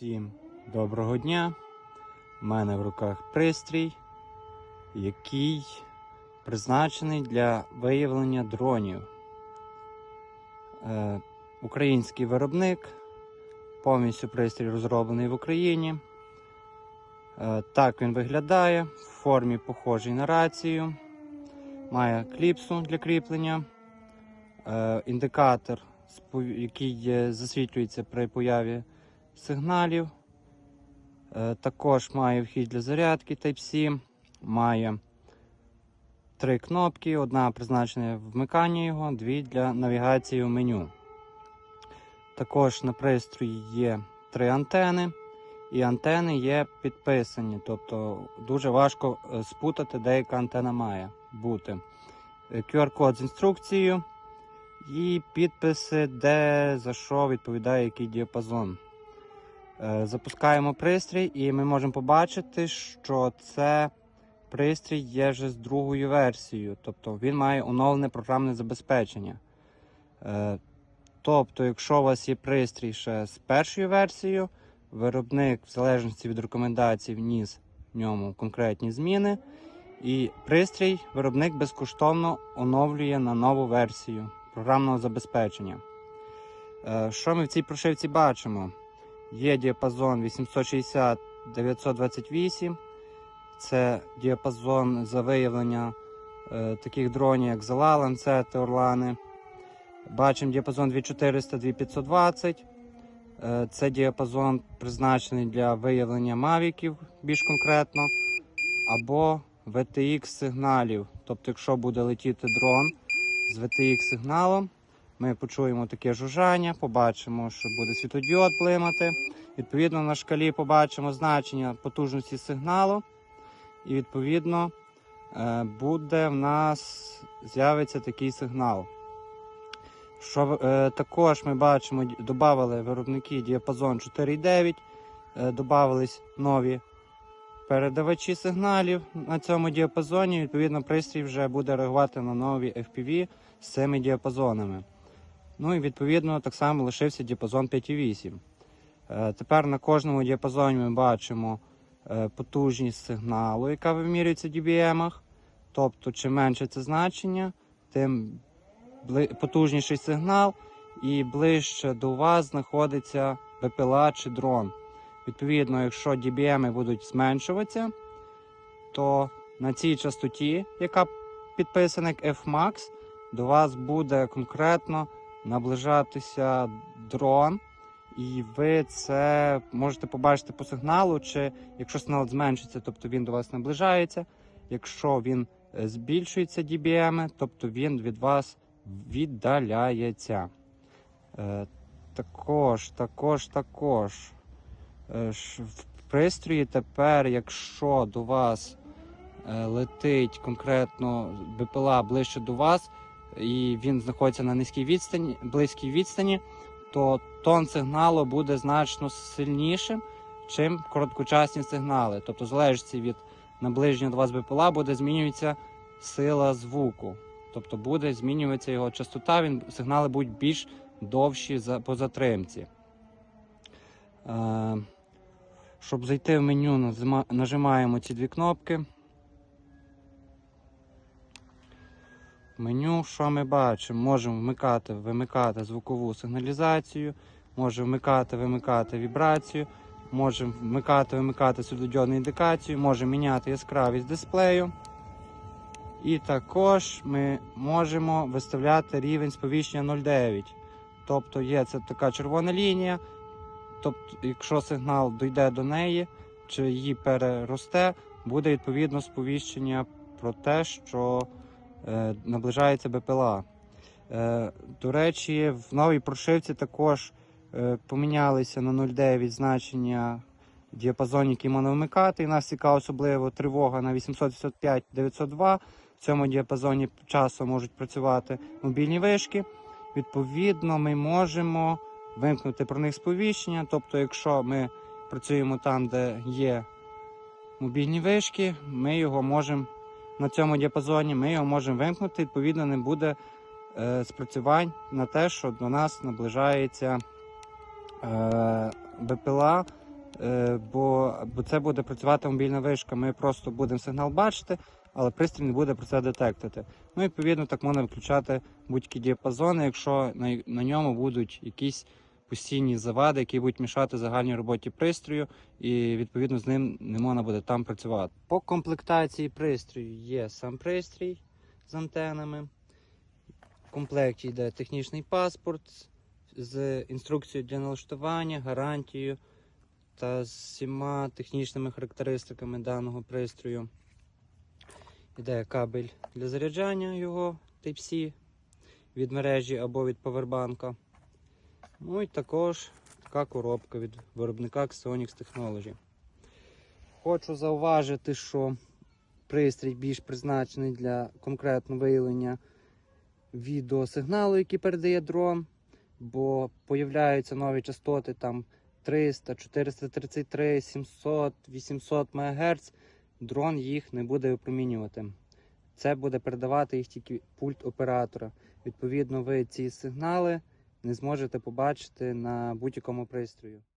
Всім доброго дня. У мене в руках пристрій, який призначений для виявлення дронів. Е, український виробник, повністю пристрій розроблений в Україні. Е, так він виглядає в формі похожій на рацію. Має кліпсу для кріплення, е, індикатор, який е, засвітлюється при появі сигналів. Е, Також має вхід для зарядки Type-C, має три кнопки: одна призначена вмикання його, дві для навігації в меню. Також на пристрої є три антени, і антени є підписані, тобто дуже важко е, спутати, де яка антена має бути. Е, QR-код з інструкцією і підписи, де за що відповідає який діапазон. Е, Запускаємо пристрій, і ми можемо побачити, що це пристрій є вже з другою версією, тобто він має оновлене програмне забезпечення. Е, Тобто, якщо у вас є пристрій ще з першою версією, виробник, в залежності від рекомендацій, вніс в ньому конкретні зміни, і пристрій виробник безкоштовно оновлює на нову версію програмного забезпечення. Е, Що ми в цій прошивці бачимо? Є діапазон 860-928. Це діапазон за виявлення е, таких дронів, як Зала, ланцети, орлани. Бачимо діапазон 2400-2520. Е, це діапазон призначений для виявлення мавіків більш конкретно. Або VTX сигналів. Тобто, якщо буде летіти дрон з VTX сигналом, ми почуємо таке жужжання, побачимо, що буде світлодіод блимати. Відповідно, на шкалі побачимо значення потужності сигналу, і відповідно е, буде в нас з'явиться такий сигнал. Що е, також ми бачимо, додали виробники діапазон 4,9, е, додавались нові передавачі сигналів на цьому діапазоні. Відповідно, пристрій вже буде реагувати на нові FPV з цими діапазонами. Ну і відповідно так само лишився діапазон 5,8. Е, Тепер на кожному діапазоні ми бачимо е, потужність сигналу, яка вимірюється в dBm. Тобто, чим менше це значення, тим потужніший сигнал і ближче до вас знаходиться БПЛА чи дрон. Відповідно, якщо dBm будуть зменшуватися, то на цій частоті, яка підписана як Fmax, до вас буде конкретно наближатися дрон, і ви це можете побачити по сигналу, чи якщо сигнал зменшиться, тобто він до вас наближається. Якщо він е, збільшується dBm, тобто він від вас віддаляється. Е, також, також, також. Е, В пристрої тепер, якщо до вас летить конкретно БПЛА ближче до вас, і він знаходиться на низькій відстані, близькій відстані, то тон сигналу буде значно сильнішим, чим короткочасні сигнали. Тобто, в залежності від наближення до вас БПЛА буде змінюватися сила звуку. Тобто буде змінюватися його частота, він, сигнали будуть більш довші за, по затримці. Е, щоб зайти в меню, нажимаємо ці дві кнопки. Меню, що ми бачимо? Можемо вмикати, вимикати звукову сигналізацію, можемо вмикати, вимикати вібрацію, можемо вмикати, вимикати світлодіодну індикацію, можемо міняти яскравість дисплею. І також ми можемо виставляти рівень сповіщення 0,9. Тобто є це така червона лінія. Тобто, якщо сигнал дійде до неї чи її переросте, буде відповідно сповіщення про те, що наближається БПЛА. Е, до речі, в новій прошивці також е, помінялися на 0,9 значення діапазон, який можна вмикати. І нас цікава особливо тривога на 855-902. В цьому діапазоні часу можуть працювати мобільні вишки. Відповідно, ми можемо вимкнути про них сповіщення. Тобто, якщо ми працюємо там, де є мобільні вишки, ми його можемо на цьому діапазоні, ми його можемо вимкнути. Відповідно, не буде е, спрацювань на те, що до нас наближається е, БПЛА е, бо, бо це буде працювати мобільна вишка. Ми просто будемо сигнал бачити, але пристрій не буде про це детектити. Ну, відповідно, так можна виключати будь-які діапазони, якщо на, на ньому будуть якісь постійні завади, які будуть мішати загальній роботі пристрою, і відповідно з ним не можна буде там працювати. По комплектації пристрою є сам пристрій з антенами. В комплекті йде технічний паспорт з інструкцією для налаштування, гарантією та з всіма технічними характеристиками даного пристрою. Іде кабель для заряджання його Type-C від мережі або від повербанка. Ну і також така коробка від виробника Xionix Technology. Хочу зауважити, що пристрій більш призначений для конкретно виявлення відеосигналу, який передає дрон, бо появляються нові частоти там 300, 433, 700, 800 МГц. Дрон їх не буде випромінювати. Це буде передавати їх тільки пульт оператора. Відповідно, ви ці сигнали не зможете побачити на будь-якому пристрою.